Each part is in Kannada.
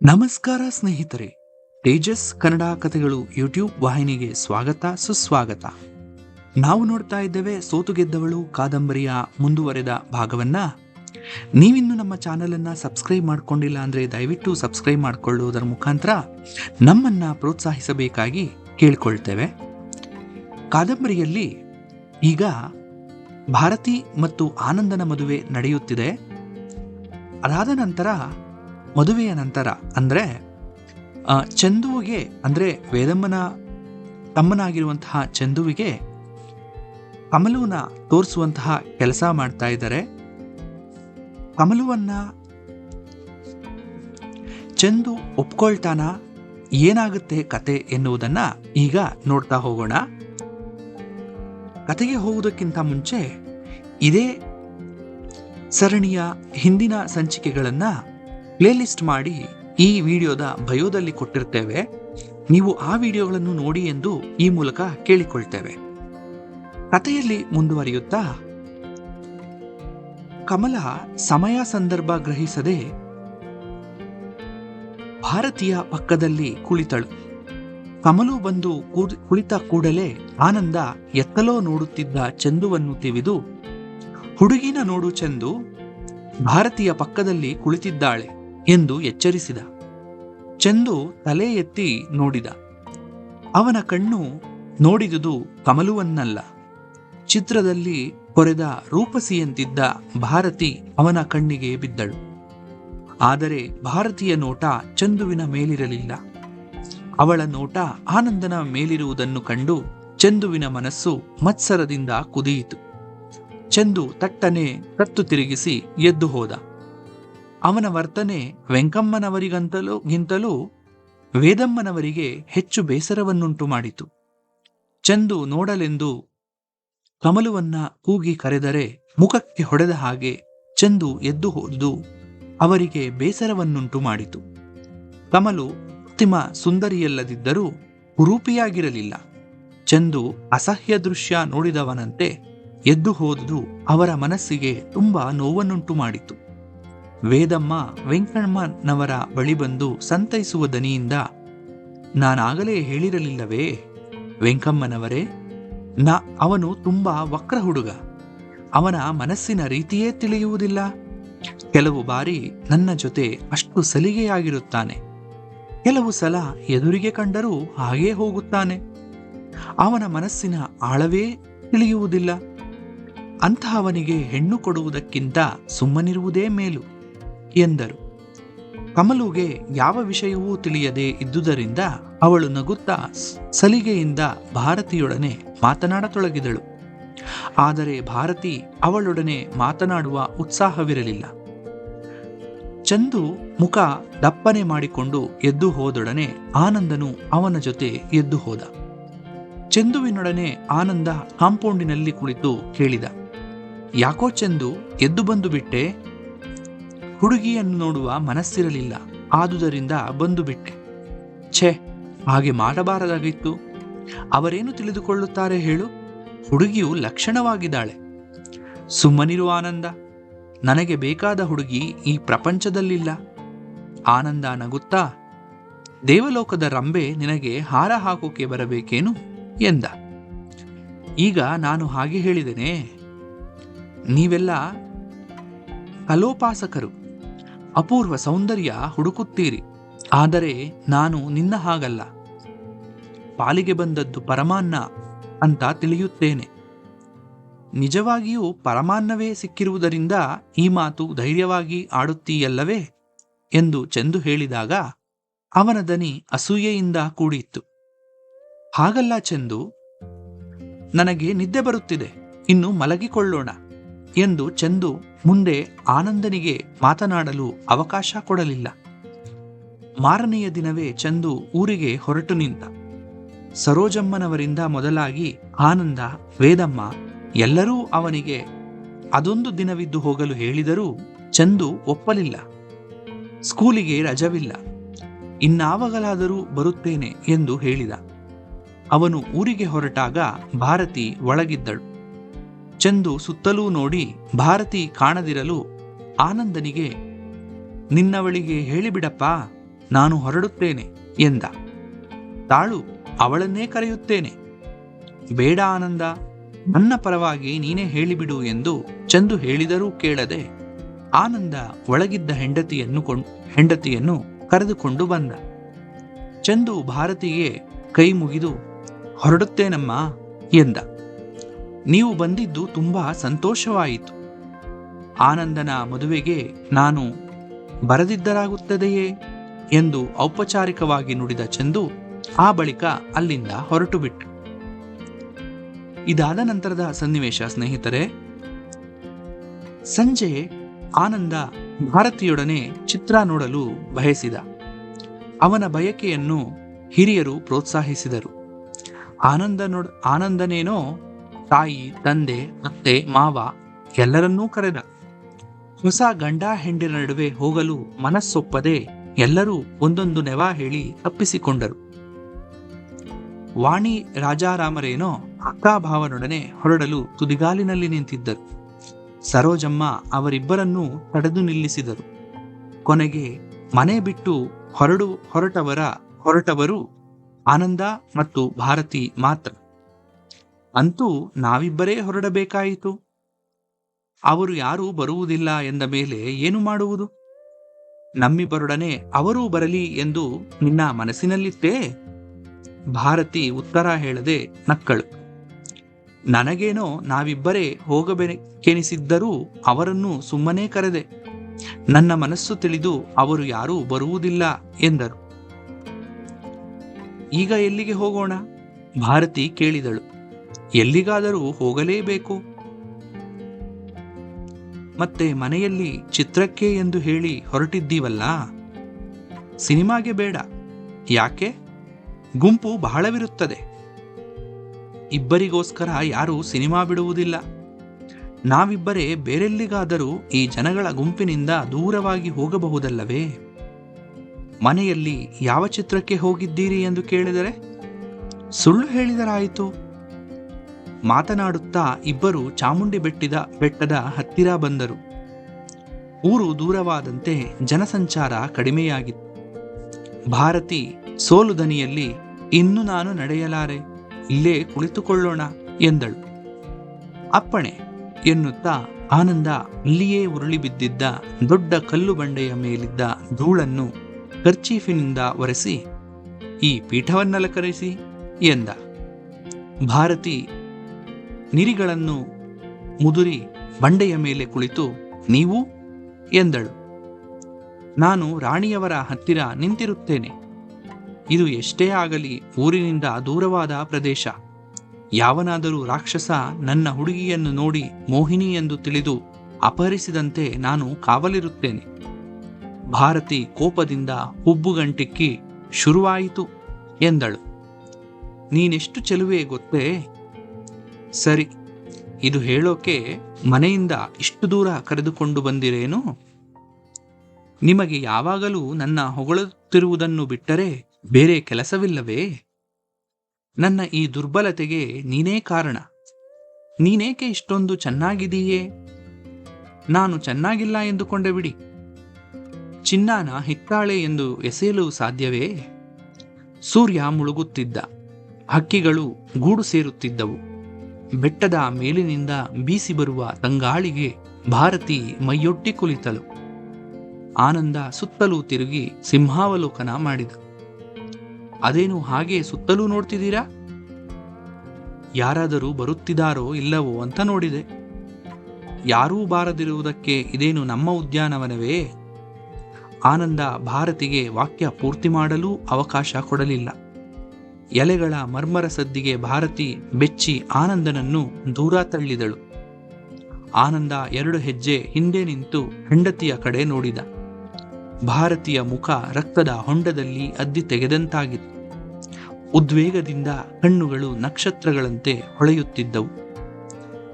ನಮಸ್ಕಾರ ಸ್ನೇಹಿತರೆ, ತೇಜಸ್ ಕನ್ನಡ ಕಥೆಗಳು ಯೂಟ್ಯೂಬ್ ವಾಹಿನಿಗೆ ಸ್ವಾಗತ, ಸುಸ್ವಾಗತ. ನಾವು ನೋಡ್ತಾ ಇದ್ದೇವೆ ಸೋತು ಗೆದ್ದವಳು ಕಾದಂಬರಿಯ ಮುಂದುವರೆದ ಭಾಗವನ್ನ. ನೀವಿನ್ನು ನಮ್ಮ ಚಾನೆಲ್ ಅನ್ನ ಸಬ್ಸ್ಕ್ರೈಬ್ ಮಾಡ್ಕೊಂಡಿಲ್ಲ ಅಂದ್ರೆ ದಯವಿಟ್ಟು ಸಬ್ಸ್ಕ್ರೈಬ್ ಮಾಡಿಕೊಳ್ಳುವುದರ ಮುಖಾಂತರ ನಮ್ಮನ್ನ ಪ್ರೋತ್ಸಾಹಿಸಬೇಕಾಗಿ ಕೇಳ್ಕೊಳ್ತೇವೆ. ಕಾದಂಬರಿಯಲ್ಲಿ ಈಗ ಭಾರತಿ ಮತ್ತು ಆನಂದನ ಮದುವೆ ನಡೆಯುತ್ತಿದೆ. ಅದಾದ ನಂತರ ಮದುವೆಯ ನಂತರ ಅಂದರೆ ಚಂದುವಿಗೆ ಅಂದರೆ ವೇದಮ್ಮನ ತಮ್ಮನಾಗಿರುವಂತಹ ಚಂದುವಿಗೆ ಕಮಲುವನ್ನ ತೋರಿಸುವಂತಹ ಕೆಲಸ ಮಾಡ್ತಾ ಇದ್ದಾರೆ. ಕಮಲುವನ್ನ ಚಂದು ಒಪ್ಕೊಳ್ತಾನ? ಏನಾಗುತ್ತೆ ಕತೆ ಎನ್ನುವುದನ್ನು ಈಗ ನೋಡ್ತಾ ಹೋಗೋಣ. ಕತೆಗೆ ಹೋಗುವುದಕ್ಕಿಂತ ಮುಂಚೆ ಇದೇ ಸರಣಿಯ ಹಿಂದಿನ ಸಂಚಿಕೆಗಳನ್ನ ಪ್ಲೇಲಿಸ್ಟ್ ಮಾಡಿ ಈ ವಿಡಿಯೋದ ಬಯೋದಲ್ಲಿ ಕೊಟ್ಟಿರ್ತೇವೆ. ನೀವು ಆ ವಿಡಿಯೋಗಳನ್ನು ನೋಡಿ ಎಂದು ಈ ಮೂಲಕ ಕೇಳಿಕೊಳ್ತೇವೆ. ಕಥೆಯಲ್ಲಿ ಮುಂದುವರಿಯುತ್ತಾ? ಕಮಲ ಸಮಯ ಸಂದರ್ಭ ಗ್ರಹಿಸದೆ ಭಾರತೀಯ ಪಕ್ಕದಲ್ಲಿ ಕುಳಿತಳು. ಕಮಲು ಬಂದು ಕುಳಿತ ಕೂಡಲೇ ಆನಂದ ಎತ್ತಲೋ ನೋಡುತ್ತಿದ್ದ ಚಂದುವನ್ನು ತಿವಿದು ಹುಡುಗಿನ ನೋಡು ಚಂದು, ಭಾರತೀಯ ಪಕ್ಕದಲ್ಲಿ ಕುಳಿತಿದ್ದಾಳೆ. ಎಂದು ಎಚ್ಚರಿಸಿದ. ಚಂದು ತಲೆ ಎತ್ತಿ ನೋಡಿದ. ಅವನ ಕಣ್ಣು ನೋಡಿದುದು ಕಮಲುವನ್ನಲ್ಲ. ಚಿತ್ರದಲ್ಲಿ ಕೊರೆದ ರೂಪಸಿಯಂತಿದ್ದ ಭಾರತಿ ಅವನ ಕಣ್ಣಿಗೆ ಬಿದ್ದಳು. ಆದರೆ ಭಾರತೀಯ ನೋಟ ಚಂದುವಿನ ಮೇಲಿರಲಿಲ್ಲ. ಅವಳ ನೋಟ ಆನಂದನ ಮೇಲಿರುವುದನ್ನು ಕಂಡು ಚಂದುವಿನ ಮನಸ್ಸು ಮತ್ಸರದಿಂದ ಕುದಿಯಿತು. ಚಂದು ತಟ್ಟನೆ ಕತ್ತು ತಿರುಗಿಸಿ ಎದ್ದು ಹೋದ. ಅವನ ವರ್ತನೆ ವೆಂಕಮ್ಮನವರಿಗಂತಲೂ, ಗಿಂತಲೂ ವೇದಮ್ಮನವರಿಗೆ ಹೆಚ್ಚು ಬೇಸರವನ್ನುಂಟು ಮಾಡಿತು. ಚಂದು ನೋಡಲೆಂದು ಕಮಲುವನ್ನ ಕೂಗಿ ಕರೆದರೆ ಮುಖಕ್ಕೆ ಹೊಡೆದ ಹಾಗೆ ಚಂದು ಎದ್ದು ಹೋದ್ದು ಅವರಿಗೆ ಬೇಸರವನ್ನುಂಟು ಮಾಡಿತು. ಕಮಲು ಅತಿಮ ಸುಂದರಿಯಲ್ಲದಿದ್ದರೂ ಕುರೂಪಿಯಾಗಿರಲಿಲ್ಲ ಚಂದು ಅಸಹ್ಯ ದೃಶ್ಯ ನೋಡಿದವನಂತೆ ಎದ್ದು ಹೋದುದು ಅವರ ಮನಸ್ಸಿಗೆ ತುಂಬಾ ನೋವನ್ನುಂಟು ಮಾಡಿತು. ವೇದಮ್ಮ ವೆಂಕಣ್ಣನವರ ಬಳಿ ಬಂದು ಸಂತೈಸುವ ದನಿಯಿಂದ, ನಾನಾಗಲೇ ಹೇಳಿರಲಿಲ್ಲವೇ? ವೆಂಕಮ್ಮನವರೇ, ನ ಅವನು ತುಂಬಾ ವಕ್ರ ಹುಡುಗ. ಅವನ ಮನಸ್ಸಿನ ರೀತಿಯೇ ತಿಳಿಯುವುದಿಲ್ಲ. ಕೆಲವು ಬಾರಿ ನನ್ನ ಜೊತೆ ಅಷ್ಟು ಸಲಿಗೆಯಾಗಿರುತ್ತಾನೆ. ಕೆಲವು ಸಲ ಎದುರಿಗೆ ಕಂಡರೂ ಹಾಗೇ ಹೋಗುತ್ತಾನೆ. ಅವನ ಮನಸ್ಸಿನ ಆಳವೇ ತಿಳಿಯುವುದಿಲ್ಲ. ಅಂತಹವನಿಗೆ ಹೆಣ್ಣು ಕೊಡುವುದಕ್ಕಿಂತ ಸುಮ್ಮನಿರುವುದೇ ಮೇಲು. ಎಂದರು. ಕಮಲುಗೆ ಯಾವ ವಿಷಯವೂ ತಿಳಿಯದೆ ಇದ್ದುದರಿಂದ ಅವಳು ನಗುತ್ತಾ ಸಲಿಗೆಯಿಂದ ಭಾರತಿಯೊಡನೆ ಮಾತನಾಡತೊಡಗಿದಳು. ಆದರೆ ಭಾರತಿ ಅವಳೊಡನೆ ಮಾತನಾಡುವ ಉತ್ಸಾಹವಿರಲಿಲ್ಲ. ಚಂದು ಮುಖ ದಪ್ಪನೆ ಮಾಡಿಕೊಂಡು ಎದ್ದು ಹೋದೊಡನೆ ಆನಂದನು ಅವನ ಜೊತೆ ಎದ್ದು ಹೋದ. ಚಂದುವಿನೊಡನೆ ಆನಂದ ಕಾಂಪೌಂಡಿನಲ್ಲಿ ಕುಳಿತು ಕೇಳಿದ. ಯಾಕೋ ಚಂದು ಎದ್ದು ಬಂದು ಬಿಟ್ಟೆ? ಹುಡುಗಿಯನ್ನು ನೋಡುವ ಮನಸ್ಸಿರಲಿಲ್ಲ. ಆದುದರಿಂದ ಬಂದು ಬಿಟ್ಟೆ. ಛೇ, ಹಾಗೆ ಮಾಡಬಾರದಾಗಿತ್ತು. ಅವರೇನು ತಿಳಿದುಕೊಳ್ಳುತ್ತಾರೆ ಹೇಳು? ಹುಡುಗಿಯು ಲಕ್ಷಣವಾಗಿದ್ದಾಳೆ. ಸುಮ್ಮನಿರುವ ಆನಂದ. ನನಗೆ ಬೇಕಾದ ಹುಡುಗಿ ಈ ಪ್ರಪಂಚದಲ್ಲಿಲ್ಲ. ಆನಂದ ನಗುತ್ತಾ, ದೇವಲೋಕದ ರಂಬೆ ನಿನಗೆ ಹಾರ ಹಾಕೋಕೆ ಬರಬೇಕೇನು? ಎಂದ. ಈಗ ನಾನು ಹಾಗೆ ಹೇಳಿದೆನೆ. ನೀವೆಲ್ಲ ಕಲೋಪಾಸಕರು ಅಪೂರ್ವ ಸೌಂದರ್ಯ ಹುಡುಕುತ್ತೀರಿ. ಆದರೆ ನಾನು ನಿನ್ನ ಹಾಗಲ್ಲ. ಪಾಲಿಗೆ ಬಂದದ್ದು ಪರಮಾನ್ನ ಅಂತ ತಿಳಿಯುತ್ತೇನೆ. ನಿಜವಾಗಿಯೂ ಪರಮಾನ್ನವೇ ಸಿಕ್ಕಿರುವುದರಿಂದ ಈ ಮಾತು ಧೈರ್ಯವಾಗಿ ಆಡುತ್ತೀಯಲ್ಲವೇ? ಎಂದು ಚಂದು ಹೇಳಿದಾಗ ಅವನ ದನಿ ಅಸೂಯೆಯಿಂದ ಕೂಡಿತ್ತು. ಹಾಗಲ್ಲ ಚಂದು, ನನಗೆ ನಿದ್ದೆ ಬರುತ್ತಿದೆ, ಇನ್ನು ಮಲಗಿಕೊಳ್ಳೋಣ. ಎಂದು ಚಂದು ಮುಂದೆ ಆನಂದನಿಗೆ ಮಾತನಾಡಲು ಅವಕಾಶ ಕೊಡಲಿಲ್ಲ. ಮಾರನೆಯ ದಿನವೇ ಚಂದು ಊರಿಗೆ ಹೊರಟು ನಿಂತ. ಸರೋಜಮ್ಮನವರಿಂದ ಮೊದಲಾಗಿ ಆನಂದ, ವೇದಮ್ಮ ಎಲ್ಲರೂ ಅವನಿಗೆ ಅದೊಂದು ದಿನವಿದ್ದು ಹೋಗಲು ಹೇಳಿದರೂ ಚಂದು ಒಪ್ಪಲಿಲ್ಲ. ಸ್ಕೂಲಿಗೆ ರಜವಿಲ್ಲ. ಇನ್ನಾವಾಗಲಾದರೂ ಬರುತ್ತೇನೆ ಎಂದು ಹೇಳಿದ. ಅವನು ಊರಿಗೆ ಹೊರಟಾಗ ಭಾರತಿ ಒಳಗಿದ್ದಳು. ಚಂದು ಸುತ್ತಲೂ ನೋಡಿ ಭಾರತಿ ಕಾಣದಿರಲು ಆನಂದನಿಗೆ, ನಿನ್ನವಳಿಗೆ ಹೇಳಿಬಿಡಪ್ಪ, ನಾನು ಹೊರಡುತ್ತೇನೆ ಎಂದ. ತಾಳು ಅವಳನ್ನೇ ಕರೆಯುತ್ತೇನೆ. ಬೇಡ ಆನಂದ, ನನ್ನ ಪರವಾಗಿ ನೀನೇ ಹೇಳಿಬಿಡು ಎಂದು ಚಂದು ಹೇಳಿದರೂ ಕೇಳದೆ ಆನಂದ ಒಳಗಿದ್ದ ಹೆಂಡತಿಯನ್ನು ಹೆಂಡತಿಯನ್ನು ಕರೆದುಕೊಂಡು ಬಂದ. ಚಂದು ಭಾರತಿಗೆ ಕೈ ಮುಗಿದು, ಹೊರಡುತ್ತೇನಮ್ಮ ಎಂದ. ನೀವು ಬಂದಿದ್ದು ತುಂಬಾ ಸಂತೋಷವಾಯಿತು. ಆನಂದನ ಮದುವೆಗೆ ನಾನು ಬರದಿದ್ದರಾಗುತ್ತದೆಯೇ ಎಂದು ಔಪಚಾರಿಕವಾಗಿ ನುಡಿದ ಚಂದು ಆ ಬಳಿಕ ಅಲ್ಲಿಂದ ಹೊರಟು ಬಿಟ್ಟು ಇದಾದ ನಂತರದ ಸನ್ನಿವೇಶ, ಸ್ನೇಹಿತರೆ. ಸಂಜೆ ಆನಂದ ಭಾರತಿಯೊಡನೆ ಚಿತ್ರ ನೋಡಲು ಬಯಸಿದ. ಅವನ ಬಯಕೆಯನ್ನು ಹಿರಿಯರು ಪ್ರೋತ್ಸಾಹಿಸಿದರು. ಆನಂದ ನೋಡ್, ಆನಂದನೇನೋ ತಾಯಿ, ತಂದೆ ಅತ್ತೆ ಮಾವ ಎಲ್ಲರನ್ನೂ ಕರೆದ. ಹೊಸ ಗಂಡ ಹೆಂಡಿನ ನಡುವೆ ಹೋಗಲು ಮನಸ್ಸೊಪ್ಪದೆ ಎಲ್ಲರೂ ಒಂದೊಂದು ನೆವ ಹೇಳಿ ತಪ್ಪಿಸಿಕೊಂಡರು. ವಾಣಿ ರಾಜಾರಾಮರೇನೋ ಅಕ್ಕಾಭಾವನೊಡನೆ ಹೊರಡಲು ತುದಿಗಾಲಿನಲ್ಲಿ ನಿಂತಿದ್ದರು. ಸರೋಜಮ್ಮ ಅವರಿಬ್ಬರನ್ನೂ ತಡೆದು ನಿಲ್ಲಿಸಿದರು. ಕೊನೆಗೆ ಮನೆ ಬಿಟ್ಟು ಹೊರಡು ಹೊರಟವರ ಹೊರಟವರು ಆನಂದ ಮತ್ತು ಭಾರತಿ ಮಾತ್ರ. ಅಂತೂ ನಾವಿಬ್ಬರೇ ಹೊರಡಬೇಕಾಯಿತು. ಅವರು ಯಾರೂ ಬರುವುದಿಲ್ಲ ಎಂದ ಮೇಲೆ ಏನು ಮಾಡುವುದು? ನಮ್ಮಿಬ್ಬರೊಡನೆ ಅವರೂ ಬರಲಿ ಎಂದು ನಿನ್ನ ಮನಸ್ಸಿನಲ್ಲಿತ್ತೇ? ಭಾರತಿ ಉತ್ತರ ಹೇಳದೆ ನಕ್ಕಳು. ನನಗೇನೋ ನಾವಿಬ್ಬರೇ ಹೋಗಬೇಕೆನಿಸಿದ್ದರೂ ಅವರನ್ನು ಸುಮ್ಮನೆ ಕರೆದೆ. ನನ್ನ ಮನಸ್ಸು ತಿಳಿದು ಅವರು ಯಾರೂ ಬರುವುದಿಲ್ಲ ಎಂದರು. ಈಗ ಎಲ್ಲಿಗೆ ಹೋಗೋಣ? ಭಾರತಿ ಕೇಳಿದಳು. ಎಲ್ಲಿಗಾದರೂ ಹೋಗಲೇಬೇಕು. ಮತ್ತೆ ಮನೆಯಲ್ಲಿ ಚಿತ್ರಕ್ಕೆ ಎಂದು ಹೇಳಿ ಹೊರಟಿದ್ದೀವಲ್ಲ? ಸಿನಿಮಾಗೆ ಬೇಡ. ಯಾಕೆ? ಗುಂಪು ಬಹಳವಿರುತ್ತದೆ. ಇಬ್ಬರಿಗೋಸ್ಕರ ಯಾರೂ ಸಿನಿಮಾ ಬಿಡುವುದಿಲ್ಲ. ನಾವಿಬ್ಬರೇ ಬೇರೆಲ್ಲಿಗಾದರೂ ಈ ಜನಗಳ ಗುಂಪಿನಿಂದ ದೂರವಾಗಿ ಹೋಗಬಹುದಲ್ಲವೇ? ಮನೆಯಲ್ಲಿ ಯಾವ ಚಿತ್ರಕ್ಕೆ ಹೋಗಿದ್ದೀರಿ ಎಂದು ಕೇಳಿದರೆ, ಸುಳ್ಳು ಹೇಳಿದರಾಯಿತು. ಮಾತನಾಡುತ್ತಾ ಇಬ್ಬರು ಚಾಮುಂಡಿ ಬೆಟ್ಟಿದ ಬೆಟ್ಟದ ಹತ್ತಿರ ಬಂದರು. ಊರು ದೂರವಾದಂತೆ ಜನಸಂಚಾರ ಕಡಿಮೆಯಾಗಿತ್ತು. ಭಾರತಿ ಸೋಲು ದನಿಯಲ್ಲಿ, ಇನ್ನು ನಾನು ನಡೆಯಲಾರೆ, ಇಲ್ಲೇ ಕುಳಿತುಕೊಳ್ಳೋಣ ಎಂದಳು. ಅಪ್ಪಣೆ ಎನ್ನುತ್ತಾ ಆನಂದ ಅಲ್ಲಿಯೇ ಉರುಳಿ ಬಿದ್ದಿದ್ದ ದೊಡ್ಡ ಕಲ್ಲು ಬಂಡೆಯ ಮೇಲಿದ್ದ ಧೂಳನ್ನು ಕರ್ಚೀಫಿನಿಂದ ಒರೆಸಿ, ಈ ಪೀಠವನ್ನಲಕರಿಸಿ ಎಂದ. ಭಾರತಿ ನಿರಿಗಳನ್ನು ಮುದುರಿ ಬಂಡೆಯ ಮೇಲೆ ಕುಳಿತು, ನೀವು? ಎಂದಳು. ನಾನು ರಾಣಿಯವರ ಹತ್ತಿರ ನಿಂತಿರುತ್ತೇನೆ. ಇದು ಎಷ್ಟೇ ಆಗಲಿ ಊರಿನಿಂದ ದೂರವಾದ ಪ್ರದೇಶ. ಯಾವನಾದರೂ ರಾಕ್ಷಸ ನನ್ನ ಹುಡುಗಿಯನ್ನು ನೋಡಿ ಮೋಹಿನಿ ಎಂದು ತಿಳಿದು ಅಪಹರಿಸಿದಂತೆ ನಾನು ಕಾವಲಿರುತ್ತೇನೆ. ಭಾರತಿ ಕೋಪದಿಂದ ಹುಬ್ಬುಗಂಟಿಕ್ಕಿ ಶುರುವಾಯಿತು, ಎಂದಳು. ನೀನೆಷ್ಟು ಚೆಲುವೆ ಗೊತ್ತೇ? ಸರಿ, ಇದು ಹೇಳೋಕೆ ಮನೆಯಿಂದ ಇಷ್ಟು ದೂರ ಕರೆದುಕೊಂಡು ಬಂದಿರೇನು? ನಿಮಗೆ ಯಾವಾಗಲೂ ನನ್ನ ಹೊಗಳುತ್ತಿರುವುದನ್ನು ಬಿಟ್ಟರೆ ಬೇರೆ ಕೆಲಸವಿಲ್ಲವೇ? ನನ್ನ ಈ ದುರ್ಬಲತೆಗೆ ನೀನೇ ಕಾರಣ. ನೀನೇಕೆ ಇಷ್ಟೊಂದು ಚೆನ್ನಾಗಿದೀಯೇ ನಾನು ಚೆನ್ನಾಗಿಲ್ಲ ಎಂದುಕೊಂಡೆ ಬಿಡಿ. ಚಿನ್ನಾನ ಹಿತ್ತಾಳೆ ಎಂದು ಎಸೆಯಲು ಸಾಧ್ಯವೇ? ಸೂರ್ಯ ಮುಳುಗುತ್ತಿದ್ದ. ಹಕ್ಕಿಗಳು ಗೂಡು ಸೇರುತ್ತಿದ್ದವು. ಬೆಟ್ಟದ ಮೇಲಿನಿಂದ ಬೀಸಿ ಬರುವ ತಂಗಾಳಿಗೆ ಭಾರತಿ ಮೈಯೊಟ್ಟಿ ಕುಳಿತಳು. ಆನಂದ ಸುತ್ತಲೂ ತಿರುಗಿ ಸಿಂಹಾವಲೋಕನ ಮಾಡಿದ. ಅದೇನು ಹಾಗೆ ಸುತ್ತಲೂ ನೋಡ್ತಿದ್ದೀರಾ? ಯಾರಾದರೂ ಬರುತ್ತಿದ್ದಾರೋ ಇಲ್ಲವೋ ಅಂತ ನೋಡಿದೆ. ಯಾರೂ ಬಾರದಿರುವುದಕ್ಕೆ ಇದೇನು ನಮ್ಮ ಉದ್ಯಾನವನವೇ? ಆನಂದ ಭಾರತಿಗೆ ವಾಕ್ಯ ಪೂರ್ತಿ ಮಾಡಲೂ ಅವಕಾಶ ಕೊಡಲಿಲ್ಲ. ಎಲೆಗಳ ಮರ್ಮರ ಸದ್ದಿಗೆ ಭಾರತಿ ಬೆಚ್ಚಿ ಆನಂದನನ್ನು ದೂರ ತಳ್ಳಿದಳು. ಆನಂದ ಎರಡು ಹೆಜ್ಜೆ ಹಿಂದೆ ನಿಂತು ಹೆಂಡತಿಯ ಕಡೆ ನೋಡಿದ. ಭಾರತೀಯ ಮುಖ ರಕ್ತದ ಹೊಂಡದಲ್ಲಿ ಅದ್ದಿ ತೆಗೆದಂತಾಗಿತ್ತು. ಉದ್ವೇಗದಿಂದ ಕಣ್ಣುಗಳು ನಕ್ಷತ್ರಗಳಂತೆ ಹೊಳೆಯುತ್ತಿದ್ದವು.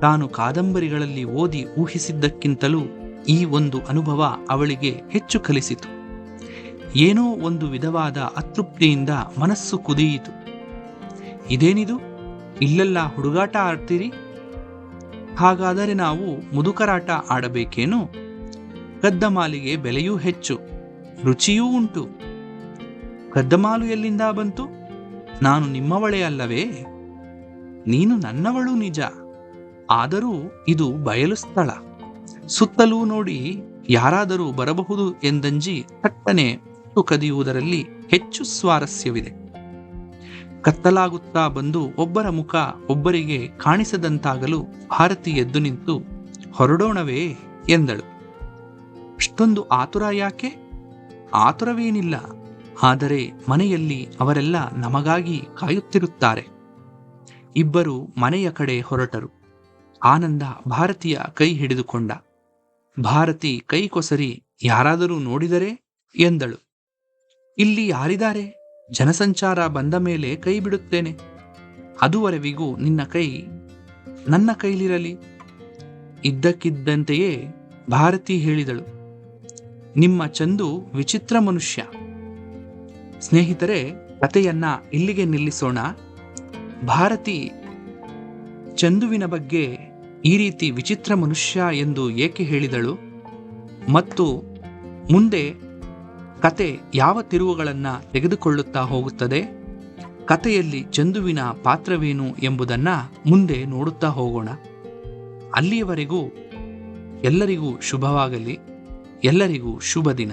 ತಾನು ಕಾದಂಬರಿಗಳಲ್ಲಿ ಓದಿ ಊಹಿಸಿದ್ದಕ್ಕಿಂತಲೂ ಈ ಒಂದು ಅನುಭವ ಅವಳಿಗೆ ಹೆಚ್ಚು ಕಲಿಸಿತು. ಏನೋ ಒಂದು ವಿಧವಾದ ಅತೃಪ್ತಿಯಿಂದ ಮನಸ್ಸು ಕುದಿಯಿತು. ಇದೇನಿದು? ಇಲ್ಲೆಲ್ಲ ಹುಡುಗಾಟ ಆಡ್ತೀರಿ? ಹಾಗಾದರೆ ನಾವು ಮುದುಕರಾಟ ಆಡಬೇಕೇನು? ಕದ್ದಮಾಲಿಗೆ ಬೆಲೆಯೂ ಹೆಚ್ಚು, ರುಚಿಯೂ ಉಂಟು. ಕದ್ದಮಾಲು ಎಲ್ಲಿಂದ ಬಂತು? ನಾನು ನಿಮ್ಮವಳೇ ಅಲ್ಲವೇ? ನೀನು ನನ್ನವಳು ನಿಜ. ಆದರೂ ಇದು ಬಯಲು ಸ್ಥಳ. ಸುತ್ತಲೂ ನೋಡಿ ಯಾರಾದರೂ ಬರಬಹುದು ಎಂದಂಜಿ ಥಟ್ಟನೆ ಹೊತ್ತು ಕದಿಯುವುದರಲ್ಲಿ ಹೆಚ್ಚು ಸ್ವಾರಸ್ಯವಿದೆ. ಕತ್ತಲಾಗುತ್ತಾ ಬಂದು ಒಬ್ಬರ ಮುಖ ಒಬ್ಬರಿಗೆ ಕಾಣಿಸದಂತಾಗಲು ಭಾರತಿ ಎದ್ದು ನಿಂತು, ಹೊರಡೋಣವೇ ಎಂದಳು. ಇಷ್ಟೊಂದು ಆತುರ ಯಾಕೆ? ಆತುರವೇನಿಲ್ಲ. ಆದರೆ ಮನೆಯಲ್ಲಿ ಅವರೆಲ್ಲ ನಮಗಾಗಿ ಕಾಯುತ್ತಿರುತ್ತಾರೆ. ಇಬ್ಬರು ಮನೆಯ ಕಡೆ ಹೊರಟರು. ಆನಂದ ಭಾರತಿಯ ಕೈ ಹಿಡಿದುಕೊಂಡ. ಭಾರತಿ ಕೈ ಕೊಸರಿ, ಯಾರಾದರೂ ನೋಡಿದರೆ? ಎಂದಳು. ಇಲ್ಲಿ ಯಾರಿದ್ದಾರೆ? ಜನಸಂಚಾರ ಬಂದ ಮೇಲೆ ಕೈ ಬಿಡುತ್ತೇನೆ. ಅದುವರೆವಿಗೂ ನಿನ್ನ ಕೈ ನನ್ನ ಕೈಲಿರಲಿ. ಇದ್ದಕ್ಕಿದ್ದಂತೆಯೇ ಭಾರತಿ ಹೇಳಿದಳು. ನಿಮ್ಮ ಚಂದು ವಿಚಿತ್ರ ಮನುಷ್ಯ. ಸ್ನೇಹಿತರೆ, ಕಥೆಯನ್ನ ಇಲ್ಲಿಗೆ ನಿಲ್ಲಿಸೋಣ. ಭಾರತಿ ಚಂದುವಿನ ಬಗ್ಗೆ ಈ ರೀತಿ ವಿಚಿತ್ರ ಮನುಷ್ಯ ಎಂದು ಏಕೆ ಹೇಳಿದಳು? ಮತ್ತು ಮುಂದೆ ಕತೆ ಯಾವ ತಿರುವುಗಳನ್ನು ತೆಗೆದುಕೊಳ್ಳುತ್ತಾ ಹೋಗುತ್ತದೆ? ಕತೆಯಲ್ಲಿ ಚಂದುವಿನ ಪಾತ್ರವೇನು ಎಂಬುದನ್ನು ಮುಂದೆ ನೋಡುತ್ತಾ ಹೋಗೋಣ. ಅಲ್ಲಿಯವರೆಗೂ ಎಲ್ಲರಿಗೂ ಶುಭವಾಗಲಿ, ಎಲ್ಲರಿಗೂ ಶುಭ ದಿನ